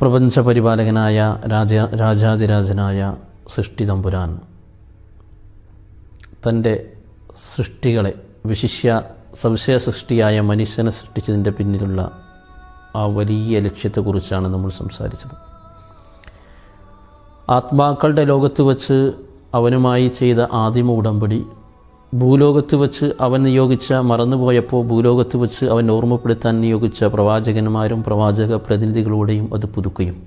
പ്രപഞ്ചപരിപാലകനായ രാജ രാജാതിരാജനായ സൃഷ്ടി തമ്പുരാൻ. തന്റെ സൃഷ്ടികളെ വിശിഷ്യ സവിശേഷ സൃഷ്ടിയായ മനുഷ്യനെ സൃഷ്ടിച്ചതിന്റെ പിന്നിലുള്ള ആ വലിയ ലക്ഷ്യത്തെക്കുറിച്ചാണ് നമ്മൾ സംസാരിച്ചത്. ആത്മാക്കളുടെ ലോകത്ത് വച്ച് അവനുമായി ചെയ്ത ആദിമ ഉടമ്പടി ഭൂലോകത്ത് വച്ച് അവൻ നിയോഗിച്ച മറന്നുപോയപ്പോൾ ഭൂലോകത്ത് വച്ച് അവൻ ഓർമ്മപ്പെടുത്താൻ നിയോഗിച്ച പ്രവാചകന്മാരും പ്രവാചക പ്രതിനിധികളോടെയും അത് പുതുക്കുകയും.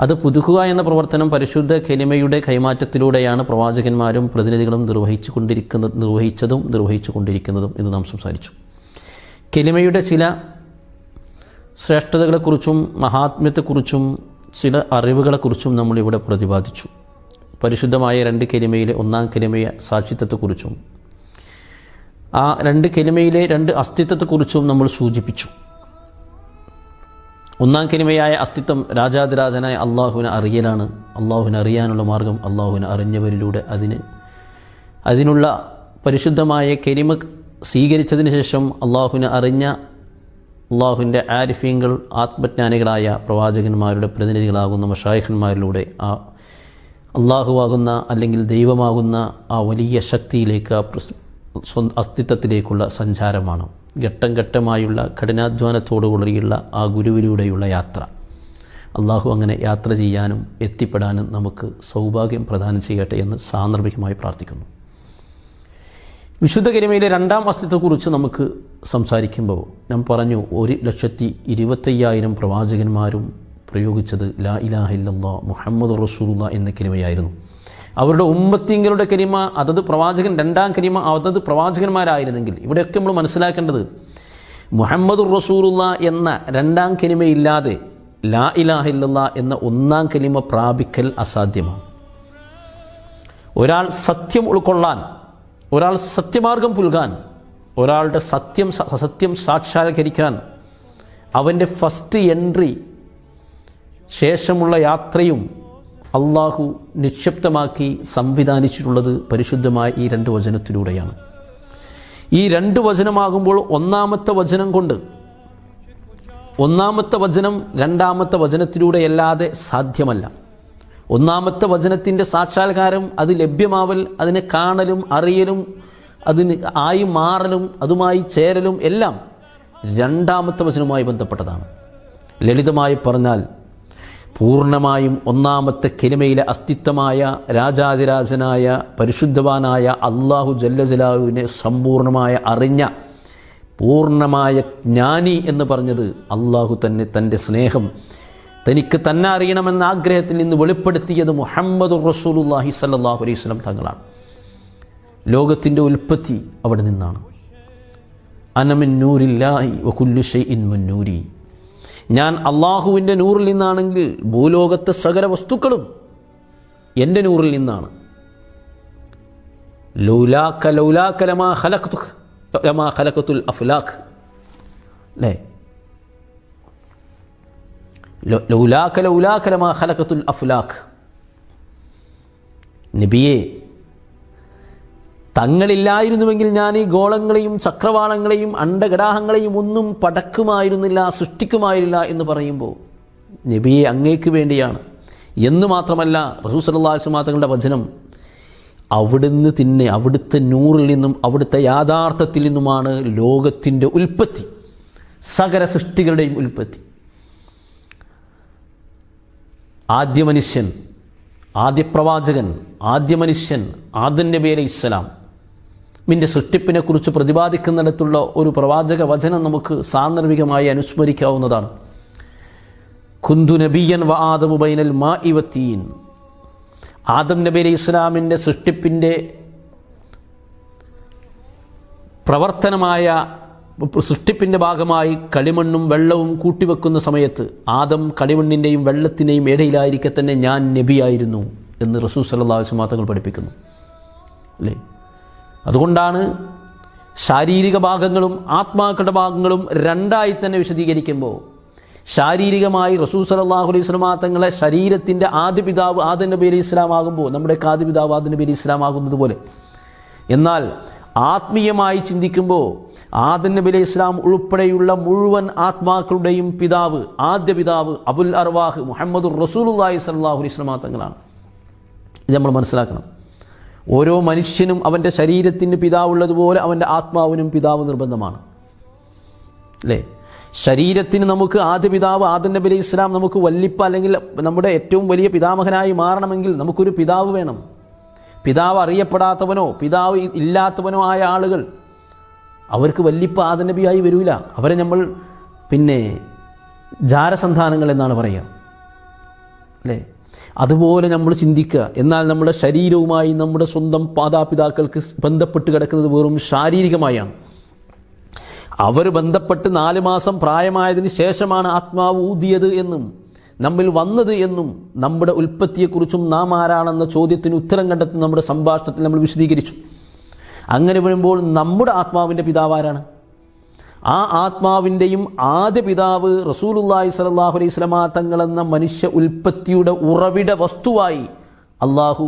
അത് പുതുക്കുക എന്ന പ്രവർത്തനം പരിശുദ്ധ കെലിമയുടെ കൈമാറ്റത്തിലൂടെയാണ് പ്രവാചകന്മാരും പ്രതിനിധികളും നിർവഹിച്ചു കൊണ്ടിരിക്കുന്ന നിർവഹിച്ചതും നിർവഹിച്ചു കൊണ്ടിരിക്കുന്നതും എന്ന് നാം സംസാരിച്ചു. കെലിമയുടെ ചില ശ്രേഷ്ഠതകളെക്കുറിച്ചും മഹാത്മ്യത്തെക്കുറിച്ചും ചില അറിവുകളെക്കുറിച്ചും നമ്മളിവിടെ പ്രതിപാദിച്ചു. പരിശുദ്ധമായ രണ്ട് കെലിമയിലെ ഒന്നാം കെലിമയ സാക്ഷിത്വത്തെക്കുറിച്ചും ആ രണ്ട് കെലിമയിലെ രണ്ട് അസ്തിത്വത്തെക്കുറിച്ചും നമ്മൾ സൂചിപ്പിച്ചു. ഒന്നാം കെലിമയായ അസ്തിത്വം രാജാതിരാജനായ അള്ളാഹുവിനെ അറിയലാണ്. അള്ളാഹുവിനെ അറിയാനുള്ള മാർഗം അള്ളാഹുവിനെ അറിഞ്ഞവരിലൂടെ അതിന് അതിനുള്ള പരിശുദ്ധമായ കെലിമ സ്വീകരിച്ചതിന് ശേഷം അള്ളാഹുവിനെ അറിഞ്ഞ അള്ളാഹുവിന്റെ ആരിഫീങ്ങൾ ആത്മജ്ഞാനികളായ പ്രവാചകന്മാരുടെ പ്രതിനിധികളാകുന്ന മഷായഖന്മാരിലൂടെ ആ അള്ളാഹുവാകുന്ന അല്ലെങ്കിൽ ദൈവമാകുന്ന ആ വലിയ ശക്തിയിലേക്ക് അസ്തിത്വത്തിലേക്കുള്ള സഞ്ചാരമാണ്. ഘട്ടം ഘട്ടമായുള്ള കഠിനാധ്വാനത്തോടുകൂടിയുള്ള ആ ഗുരുവിലൂടെയുള്ള യാത്ര. അള്ളാഹു അങ്ങനെ യാത്ര ചെയ്യാനും എത്തിപ്പെടാനും നമുക്ക് സൗഭാഗ്യം പ്രദാനം ചെയ്യട്ടെ എന്ന് സാന്ദർഭികമായി പ്രാർത്ഥിക്കുന്നു. വിശുദ്ധ കരിമയിലെ രണ്ടാം അസ്തിത്വത്തെക്കുറിച്ച് നമുക്ക് സംസാരിക്കുമ്പോൾ ഞാൻ പറഞ്ഞു ഒരു ലക്ഷത്തി ഇരുപത്തയ്യായിരം പ്രവാചകന്മാരും പ്രയോഗിച്ചത് ലാ ഇലാഹ ഇല്ലല്ലാ മുഹമ്മദ് റസൂലുള്ള എന്ന കലിമയായിരുന്നു. അവരുടെ ഉമ്മത്തിങ്ങളുടെ കരിമ അതത് പ്രവാചകൻ രണ്ടാം കരിമ അതത് പ്രവാചകന്മാരായിരുന്നെങ്കിൽ ഇവിടെയൊക്കെ നമ്മൾ മനസ്സിലാക്കേണ്ടത് മുഹമ്മദ് റസൂലുള്ള എന്ന രണ്ടാം കരിമയില്ലാതെ ലാ ഇലാഹ എന്ന ഒന്നാം കരിമ പ്രാപിക്കൽ അസാധ്യമാണ്. ഒരാൾ സത്യം ഉൾക്കൊള്ളാൻ ഒരാൾ സത്യമാർഗം പുൽകാൻ ഒരാളുടെ സത്യം സത്യം സാക്ഷാത്കരിക്കാൻ അവന്റെ ഫസ്റ്റ് എൻട്രി ശേഷമുള്ള യാത്രയും അള്ളാഹു നിക്ഷിപ്തമാക്കി സംവിധാനിച്ചിട്ടുള്ളത് പരിശുദ്ധമായ ഈ രണ്ട് വചനത്തിലൂടെയാണ്. ഈ രണ്ട് വചനമാകുമ്പോൾ ഒന്നാമത്തെ വചനം കൊണ്ട് ഒന്നാമത്തെ വചനം രണ്ടാമത്തെ വചനത്തിലൂടെയല്ലാതെ സാധ്യമല്ല. ഒന്നാമത്തെ വചനത്തിന്റെ സാക്ഷാത്കാരം അത് ലഭ്യമാവൽ അതിനെ കാണലും അറിയലും അതിന് ആയി മാറലും അതുമായി ചേരലും എല്ലാം രണ്ടാമത്തെ വചനവുമായി ബന്ധപ്പെട്ടതാണ്. ലളിതമായി പറഞ്ഞാൽ പൂർണമായും ഒന്നാമത്തെ കിനിമയിലെ അസ്തിത്വമായ രാജാതിരാജനായ പരിശുദ്ധവാനായ അള്ളാഹു ജല്ലജലാഹുവിനെ സമ്പൂർണമായ അറിഞ്ഞ പൂർണമായ ജ്ഞാനി എന്ന് പറഞ്ഞത് അള്ളാഹു തന്നെ തന്റെ സ്നേഹം തനിക്ക് തന്നെ അറിയണമെന്ന ആഗ്രഹത്തിൽ നിന്ന് വെളിപ്പെടുത്തിയത് മുഹമ്മദ് റസൂലുല്ലാഹി സല്ലാഹു അലൈഹി സ്വലം തങ്ങളാണ്. ലോകത്തിന്റെ ഉൽപ്പത്തി അവിടെ നിന്നാണ്. അനമിൻ നൂരില്ലാഹി വകുല്ലു ഇൻ മുന്നൂരി ഞാൻ അള്ളാഹുവിന്റെ നൂറിൽ നിന്നാണെങ്കിൽ ഭൂലോകത്തെ സകല വസ്തുക്കളും എന്റെ നൂറിൽ നിന്നാണ്. ലൗലാക്ക ലൗലാക്ക ലമാ ഹലക്തു ലമാ ഹലക്കത്തുൽ അഫ്ലാഖ്. അല്ലേ? ലൗലാക്ക ലൗലാക്ക ലമാ ഹലക്കത്തുൽ അഫ്ലാഖ്. നബിയെ തങ്ങളില്ലായിരുന്നുവെങ്കിൽ ഞാൻ ഈ ഗോളങ്ങളെയും ചക്രവാളങ്ങളെയും അണ്ടഘടാഹങ്ങളെയും ഒന്നും പടക്കുമായിരുന്നില്ല സൃഷ്ടിക്കുമായിരുന്നില്ല എന്ന് പറയുമ്പോൾ നബിയെ അങ്ങേക്ക് വേണ്ടിയാണ്. എന്ന് മാത്രമല്ല റസൂസലാസ്മാ തങ്ങളുടെ വചനം അവിടുന്ന് തന്നെ അവിടുത്തെ നൂറിൽ നിന്നും അവിടുത്തെ യാഥാർത്ഥ്യത്തിൽ നിന്നുമാണ് ലോകത്തിന്റെ ഉൽപ്പത്തി സകല സൃഷ്ടികളുടെയും ഉൽപ്പത്തി. ആദ്യ മനുഷ്യൻ ആദ്യ പ്രവാചകൻ ആദ്യ മനുഷ്യൻ ആദ്യ നബി അലൈഹി ഇസ്ലാം മിന്റെ സൃഷ്ടിപ്പിനെ കുറിച്ച് പ്രതിപാദിക്കുന്നിടത്തുള്ള ഒരു പ്രവാചക വചനം നമുക്ക് സാന്ദർഭികമായി അനുസ്മരിക്കാവുന്നതാണ്. കുന്തു നബിയൻ വ ആദമു ബൈനൽ മാ ഇവത്തീൻ ആദം നബി അലൈഹി ഇസ്ലാമിന്റെ സൃഷ്ടിപ്പിന്റെ പ്രവർത്തനമായ സൃഷ്ടിപ്പിന്റെ ഭാഗമായി കളിമണ്ണും വെള്ളവും കൂട്ടിവെക്കുന്ന സമയത്ത് ആദം കളിമണ്ണിന്റെയും വെള്ളത്തിന്റെയും ഇടയിലായിരിക്കെ തന്നെ ഞാൻ നബിയായിരുന്നു എന്ന് റസൂസ് അല്ലാസ് മാതങ്ങൾ പഠിപ്പിക്കുന്നു. അല്ലേ? അതുകൊണ്ടാണ് ശാരീരിക ഭാഗങ്ങളും ആത്മാക്കളുടെ ഭാഗങ്ങളും രണ്ടായി തന്നെ വിശദീകരിക്കുമ്പോൾ ശാരീരികമായി റസൂൽ സലാഹു അലൈഹി സ്വലമാ തങ്ങളെ ശരീരത്തിന്റെ ആദ്യ പിതാവ് ആദ്യ നബി അലി ഇസ്ലാം ആകുമ്പോൾ നമ്മുടെ ആദ്യ പിതാവ് ആദ്യ നബി അലി ഇസ്ലാം ആകുന്നത് പോലെ. എന്നാൽ ആത്മീയമായി ചിന്തിക്കുമ്പോൾ ആദൻ നബി അലൈഹി ഇസ്ലാം ഉൾപ്പെടെയുള്ള മുഴുവൻ ആത്മാക്കളുടെയും പിതാവ് ആദ്യ പിതാവ് അബുൽ അർവാഹ് മുഹമ്മദ് റസൂലുല്ലാഹി സലാഹു അലൈഹി സ്വലാ തങ്ങളാണ്. ഇത് നമ്മൾ മനസ്സിലാക്കണം. ഓരോ മനുഷ്യനും അവന്റെ ശരീരത്തിന് പിതാവുള്ളതുപോലെ അവന്റെ ആത്മാവിനും പിതാവ് നിർബന്ധമാണ്. അല്ലേ? ശരീരത്തിന് നമുക്ക് ആദ്യ പിതാവ് ആദ്യ നബി അലൈഹി ഇസ്ലാം നമുക്ക് വല്ലിപ്പ അല്ലെങ്കിൽ നമ്മുടെ ഏറ്റവും വലിയ പിതാമഹനായി മാറണമെങ്കിൽ നമുക്കൊരു പിതാവ് വേണം. പിതാവ് അറിയപ്പെടാത്തവനോ പിതാവ് ഇല്ലാത്തവനോ ആയ ആളുകൾ അവർക്ക് വല്ലിപ്പ ആദ്യ നബിയായി വരില്ല അവരെ നമ്മൾ പിന്നെ ജാരസന്താനങ്ങൾ എന്നാണ് പറയുക. അല്ലേ? അതുപോലെ നമ്മൾ ചിന്തിക്കുക. എന്നാൽ നമ്മുടെ ശരീരവുമായി നമ്മുടെ സ്വന്തം മാതാപിതാക്കൾക്ക് ബന്ധപ്പെട്ട് കിടക്കുന്നത് വെറും ശാരീരികമായാണ്. അവർ ബന്ധപ്പെട്ട് നാല് മാസം പ്രായമായതിന് ശേഷമാണ് ആത്മാവ് ഊതിയത് എന്നും നമ്മിൽ വന്നത് എന്നും നമ്മുടെ ഉൽപ്പത്തിയെക്കുറിച്ചും നാം ആരാണെന്ന ചോദ്യത്തിന് ഉത്തരം കണ്ടെത്തുന്ന നമ്മുടെ സംഭാഷണത്തിൽ നമ്മൾ വിശദീകരിച്ചു. അങ്ങനെ വരുമ്പോൾ നമ്മുടെ ആത്മാവിന്റെ പിതാവ് ആരാണ്? ആ ആത്മാവിന്റെയും ആദ്യ പിതാവ് റസൂലുല്ലാഹി സലാഹു അലൈഹി സ്വലമാ എന്ന മനുഷ്യ ഉൽപ്പത്തിയുടെ ഉറവിട വസ്തുവായി അള്ളാഹു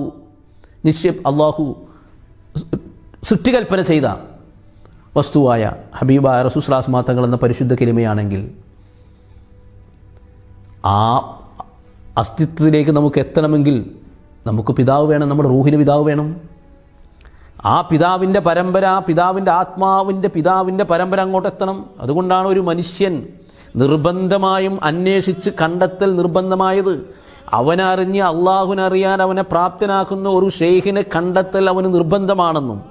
നിശ്ചയ അള്ളാഹു സൃഷ്ടികൽപ്പന ചെയ്ത വസ്തുവായ ഹബീബായ റസൂസ്ലാസ്മാ തങ്ങൾ എന്ന പരിശുദ്ധ കിലിമയാണെങ്കിൽ ആ അസ്തിത്വത്തിലേക്ക് നമുക്ക് എത്തണമെങ്കിൽ നമുക്ക് പിതാവ് വേണം നമ്മുടെ റൂഹിന് പിതാവ് വേണം. ആ പിതാവിന്റെ പരമ്പര ആ പിതാവിന്റെ ആത്മാവിന്റെ പിതാവിന്റെ പരമ്പര അങ്ങോട്ടെത്തണം അതുകൊണ്ടാണ് ഒരു മനുഷ്യൻ നിർബന്ധമായും അന്വേഷിച്ച് കണ്ടെത്തൽ നിർബന്ധമായത്. അവനറിഞ്ഞ് അള്ളാഹുനറിയാൻ അവനെ പ്രാപ്തനാക്കുന്ന ഒരു ഷെയ്ഖിനെ കണ്ടെത്തൽ അവന് നിർബന്ധമാണെന്നും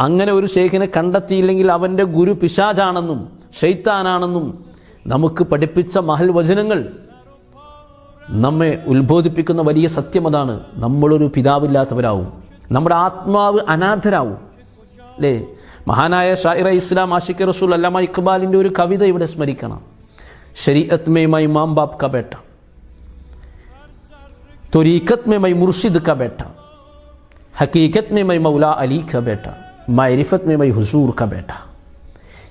അങ്ങനെ ഒരു ഷെയ്ഖിനെ കണ്ടെത്തിയില്ലെങ്കിൽ അവന്റെ ഗുരു പിശാജാണെന്നും ഷെയ്ത്താനാണെന്നും നമുക്ക് പഠിപ്പിച്ച മഹൽ വചനങ്ങൾ നമ്മെ ഉത്ബോധിപ്പിക്കുന്ന വലിയ സത്യം അതാണ്. നമ്മളൊരു പിതാവില്ലാത്തവരാവും. നമ്മുടെ ആത്മാവ് അനാഥരാവും. അല്ലേ മഹാനായ ഷായിറ ഇസ്ലാം ആഷിഖ് റസൂൽ അല്ലാമ ഇക്ബാലിന്റെ ഒരു കവിത ഇവിടെ സ്മരിക്കണം. ശരീഅത്ത് മേ മാംബാബ് ബാപ് ക ബേട്ട മുർഷിദ് ക ബേട്ട ഹക്കീക്കത്ത് മൗല അലി ക ബേട്ട മൈരിഫത്ത് ഹുസൂർ ക ബേട്ട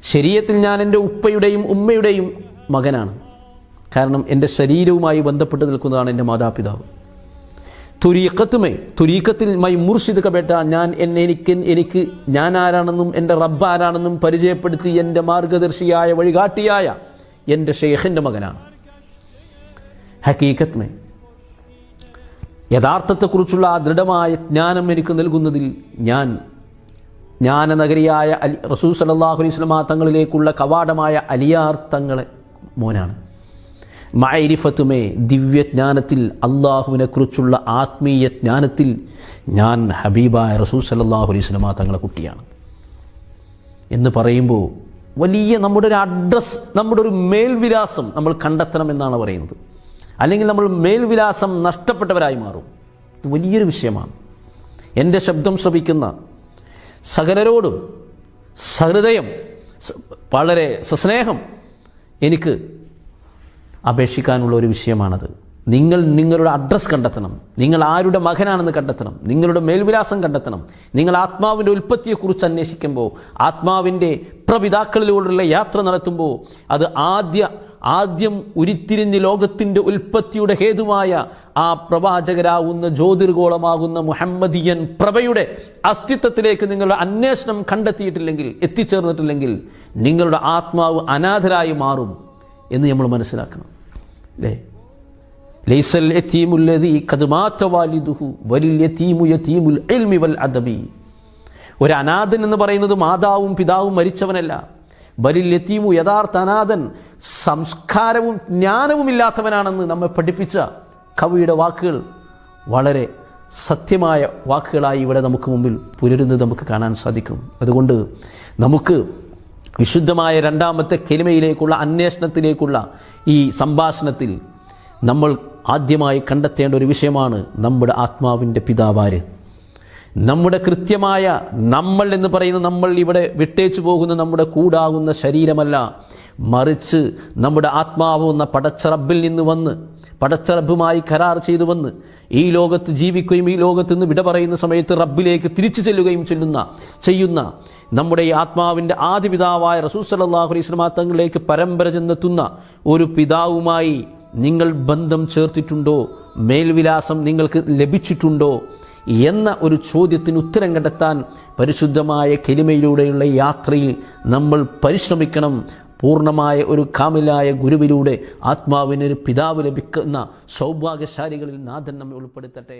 ശരീരത്തിൽ ഞാൻ എന്റെ ഉപ്പയുടെയും ഉമ്മയുടെയും മകനാണ്. കാരണം എന്റെ ശരീരവുമായി ബന്ധപ്പെട്ട് നിൽക്കുന്നതാണ് എന്റെ മാതാപിതാവ്. തുരീക്കത്തുമേ തുരീക്കത്തിൽ മൈ മുർഷിദ് കബേട്ട ഞാൻ എന്നെ എനിക്ക് എനിക്ക് ഞാൻ ആരാണെന്നും എന്റെ റബ്ബ് ആരാണെന്നും പരിചയപ്പെടുത്തി എന്റെ മാർഗദർശിയായ വഴികാട്ടിയായ എന്റെ ഷെയ്ഖിന്റെ മകനാണ്. ഹക്കീക്കത്മേ യഥാർത്ഥത്തെക്കുറിച്ചുള്ള ആ ദൃഢമായ ജ്ഞാനം എനിക്ക് നൽകുന്നതിൽ ഞാൻ ജ്ഞാനനഗരിയായ അലി റസൂൽ സലാഹു അലൈഹി സ്വലമാ തങ്ങളിലേക്കുള്ള കവാടമായ അലിയാർ തങ്ങളെ മോനാണ്. മൈരിഫത്തുമേ ദിവ്യജ്ഞാനത്തിൽ അള്ളാഹുവിനെ കുറിച്ചുള്ള ആത്മീയ ജ്ഞാനത്തിൽ ഞാൻ ഹബീബായ റസൂൽ സല്ലാഹു അലൈഹി സ്വലമ തങ്ങളെ കുട്ടിയാണ്. എന്ന് പറയുമ്പോൾ വലിയ നമ്മുടെ ഒരു അഡ്രസ് നമ്മുടെ ഒരു മേൽവിലാസം നമ്മൾ കണ്ടെത്തണം എന്നാണ് പറയുന്നത്. അല്ലെങ്കിൽ നമ്മൾ മേൽവിലാസം നഷ്ടപ്പെട്ടവരായി മാറും. ഇത് വലിയൊരു വിഷയമാണ്. എന്റെ ശബ്ദം ശ്രവിക്കുന്ന സകലരോടും സഹൃദയം വളരെ സസ്നേഹം എനിക്ക് അപേക്ഷിക്കാനുള്ള ഒരു വിഷയമാണത്. നിങ്ങൾ നിങ്ങളുടെ അഡ്രസ്സ് കണ്ടെത്തണം. നിങ്ങൾ ആരുടെ മകനാണെന്ന് കണ്ടെത്തണം. നിങ്ങളുടെ മേൽവിലാസം കണ്ടെത്തണം. നിങ്ങൾ ആത്മാവിന്റെ ഉൽപ്പത്തിയെക്കുറിച്ച് അന്വേഷിക്കുമ്പോൾ ആത്മാവിന്റെ പ്രപിതാക്കളിലൂടെയുള്ള യാത്ര നടത്തുമ്പോൾ അത് ആദ്യ ആദ്യം ഉരുത്തിരിഞ്ഞ് ലോകത്തിന്റെ ഉൽപ്പത്തിയുടെ ഹേതുവായ ആ പ്രവാചകരാകുന്ന ജ്യോതിർഗോളമാകുന്ന മുഹമ്മദിയൻ പ്രഭയുടെ അസ്തിത്വത്തിലേക്ക് നിങ്ങളുടെ അന്വേഷണം കണ്ടെത്തിയിട്ടില്ലെങ്കിൽ എത്തിച്ചേർന്നിട്ടില്ലെങ്കിൽ നിങ്ങളുടെ ആത്മാവ് അനാഥരായി മാറും. എന്ന് നമ്മൾ മനസ്സിലാക്കണം. അല്ലേ? ലൈസൽ വാലിദുഹു വൽ അദബി. ഒരു അനാഥൻ എന്ന് പറയുന്നത് മാതാവും പിതാവും മരിച്ചവനല്ല. ബലിൽ യതീമു യഥാർത്ഥ അനാഥൻ സംസ്കാരവും ജ്ഞാനവും ഇല്ലാത്തവനാണെന്ന് നമ്മെ പഠിപ്പിച്ച കവിയുടെ വാക്കുകൾ വളരെ സത്യമായ വാക്കുകളായി ഇവിടെ നമുക്ക് മുമ്പിൽ പുലരുന്നത് നമുക്ക് കാണാൻ സാധിക്കും. അതുകൊണ്ട് നമുക്ക് വിശുദ്ധമായ രണ്ടാമത്തെ കെലിമയിലേക്കുള്ള അന്വേഷണത്തിലേക്കുള്ള ഈ സംഭാഷണത്തിൽ നമ്മൾ ആദ്യമായി കണ്ടെത്തേണ്ട ഒരു വിഷയമാണ് നമ്മുടെ ആത്മാവിന്റെ പിതാവാര്. നമ്മുടെ കൃത്യമായ നമ്മൾ എന്ന് പറയുന്ന നമ്മൾ ഇവിടെ വിട്ടേച്ചു പോകുന്ന നമ്മുടെ കൂടാകുന്ന ശരീരമല്ല മറിച്ച് നമ്മുടെ ആത്മാവുന്ന പടച്ചറബിൽ നിന്ന് വന്ന് പടച്ചറബുമായി കരാർ ചെയ്തു വന്ന് ഈ ലോകത്ത് ജീവിക്കുകയും ഈ ലോകത്ത് നിന്ന് വിട പറയുന്ന സമയത്ത് റബ്ബിലേക്ക് തിരിച്ചു ചെല്ലുകയും ചെല്ലുന്ന ചെയ്യുന്ന നമ്മുടെ ഈ ആത്മാവിന്റെ ആദ്യ പിതാവായ റസൂസലാഹു അലൈഹി സ്വലാ തങ്ങളിലേക്ക് പരമ്പര ചെന്നെത്തുന്ന ഒരു പിതാവുമായി നിങ്ങൾ ബന്ധം ചേർത്തിട്ടുണ്ടോ? മേൽവിലാസം നിങ്ങൾക്ക് ലഭിച്ചിട്ടുണ്ടോ? എന്ന ഒരു ചോദ്യത്തിന് ഉത്തരം കണ്ടെത്താൻ പരിശുദ്ധമായ കെലിമയിലൂടെയുള്ള യാത്രയിൽ നമ്മൾ പരിശ്രമിക്കണം. പൂർണമായ ഒരു കാമിലായ ഗുരുവിലൂടെ ആത്മാവിനൊരു പിതാവ് ലഭിക്കുന്ന സൗഭാഗ്യശാലികളിൽ നാഥൻ നമ്മെ ഉൾപ്പെടുത്തട്ടെ.